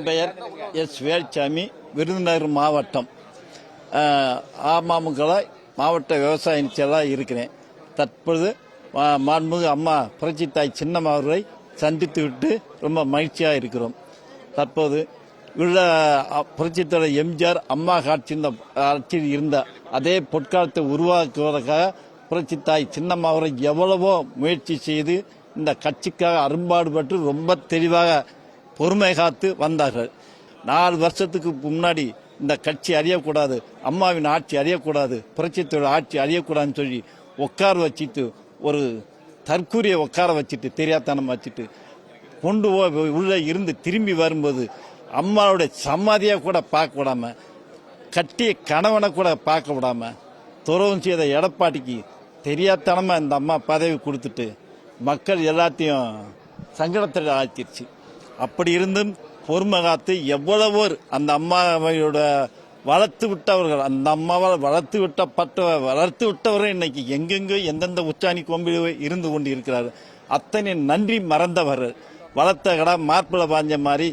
என் பெயர் எஸ் வேல்சாமி விருதுநகர் மாவட்டம். அஹ், மாவட்ட விவசாய செயலாக இருக்கிறேன். தற்பொழுது மாண்புமிகு அம்மா புரட்சி தாய் சின்னம்மா அவர்களை சந்தித்து விட்டு ரொம்ப மகிழ்ச்சியாக இருக்கிறோம். தற்போது உள்ள புரட்சி தலைவர் எம்ஜிஆர் அம்மா காட்சி இந்த ஆட்சியில் இருந்த அதே பொற்காலத்தை உருவாக்குவதற்காக புரட்சி தாய் சின்னம்மா அவரை எவ்வளவோ முயற்சி செய்து இந்த கட்சிக்காக அரும்பாடுபட்டு ரொம்ப தெளிவாக பொறுமை காத்து வந்தார்கள். நாலு வருஷத்துக்கு முன்னாடி இந்த கட்சி அறியக்கூடாது அம்மாவின் ஆட்சி அறியக்கூடாது புரட்சித்தோட ஆட்சி அறியக்கூடாதுன்னு சொல்லி உட்கார வச்சுட்டு ஒரு தற்கூரிய உட்கார வச்சுட்டு தெரியாதனம் வச்சுட்டு கொண்டு போய் உள்ளே இருந்து திரும்பி வரும்போது அம்மாவுடைய சமாதியை கூட பார்க்க விடாம கட்டிய கணவனை கூட பார்க்க விடாம துறவும் செய்த எடப்பாடிக்கு தெரியாதனமாக இந்த அம்மா பதவி கொடுத்துட்டு மக்கள் எல்லாத்தையும் சங்கடத்தில் ஆக்கிருச்சு அப்படி இருந்தும் பொறுமை காத்து எவ்வளவோ அந்த அம்மாவையோட வளர்த்து விட்டவர்கள் அந்த அம்மாவால் வளர்த்து விட்டப்பட்ட வளர்த்து விட்டவர்கள் இன்னைக்கு எங்கெங்கோ எந்தெந்த உச்சாணி கொம்பில் இருந்து கொண்டு இருக்கிறார் அத்தனை நன்றி மறந்தவர். வளர்த்த கடை மார்பிள பாஞ்ச மாதிரி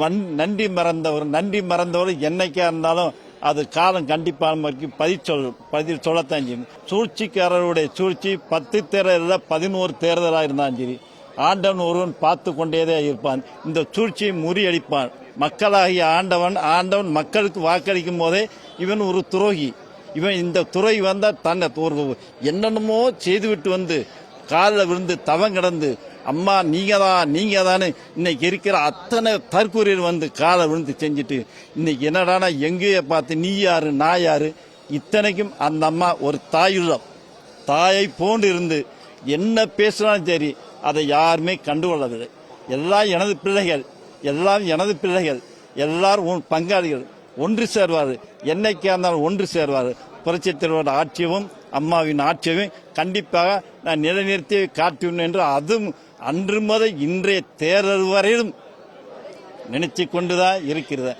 வன் நன்றி மறந்தவர் நன்றி மறந்தவர் என்னைக்கா இருந்தாலும் அது காலம் கண்டிப்பான வரைக்கும் பதில் சொல் பதில் சொல்லத்தான் செய்யும். சூழ்ச்சிக்காரருடைய சூழ்ச்சி பத்து தேர்தலில் பதினோரு தேர்தலாக இருந்தாலும் சரி ஆண்டவன் ஒருவன் பார்த்து கொண்டேதே இருப்பான். இந்த சூழ்ச்சியை முறியடிப்பான். மக்களாகிய ஆண்டவன் ஆண்டவன் மக்களுக்கு வாக்களிக்கும் போதே இவன் ஒரு துரோகி. இவன் இந்த துறை வந்தால் தன்னை ஒரு என்னென்னமோ செய்துவிட்டு வந்து காலில் விழுந்து தவம் கிடந்து அம்மா நீங்க தான் நீங்க தானே இன்னைக்கு இருக்கிற அத்தனை தற்கூரியர் வந்து காலை விழுந்து செஞ்சுட்டு இன்னைக்கு என்னடானா எங்கேயே பார்த்து நீ யாரு நான் யாரு? இத்தனைக்கும் அந்த அம்மா ஒரு தாயுள்ளம். தாயை போன்று இருந்து என்ன பேசுனாலும் சரி அதை யாருமே கண்டுகொள்ளவில்லை. எல்லாம் எனது பிள்ளைகள் எல்லாம் எனது பிள்ளைகள் எல்லாரும் உன் பங்காளிகள் ஒன்று சேர்வார் என்னைக்கே இருந்தாலும் ஒன்று சேர்வார் புரட்சித் தலைவரோட ஆட்சியவும் அம்மாவின் ஆட்சியவும் கண்டிப்பாக நான் நிலைநிறுத்தி காட்டுவேன் என்று அதுவும் அன்று முதல் இன்றைய தேர்தல் வரையிலும் நினைச்சு கொண்டுதான் இருக்கிறது.